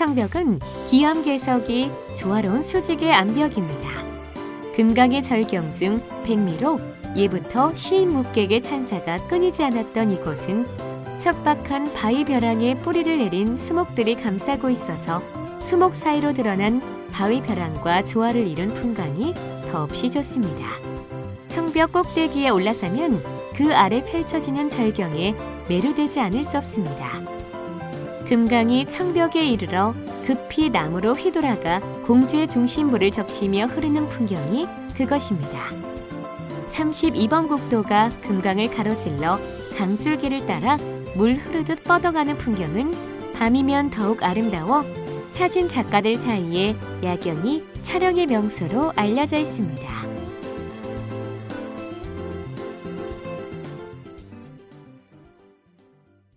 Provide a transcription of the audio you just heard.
청벽은 기암괴석이 조화로운 수직의 암벽입니다. 금강의 절경 중 백미로 예부터 시인 묵객의 찬사가 끊이지 않았던 이곳은 척박한 바위 벼랑에 뿌리를 내린 수목들이 감싸고 있어서 수목 사이로 드러난 바위 벼랑과 조화를 이룬 풍광이 더없이 좋습니다. 청벽 꼭대기에 올라서면 그 아래 펼쳐지는 절경에 매료되지 않을 수 없습니다. 금강이 청벽에 이르러 급히 남으로 휘돌아가 공주의 중심부를 적시며 흐르는 풍경이 그것입니다. 32번 국도가 금강을 가로질러 강줄기를 따라 물 흐르듯 뻗어가는 풍경은 밤이면 더욱 아름다워 사진 작가들 사이에 야경이 촬영의 명소로 알려져 있습니다.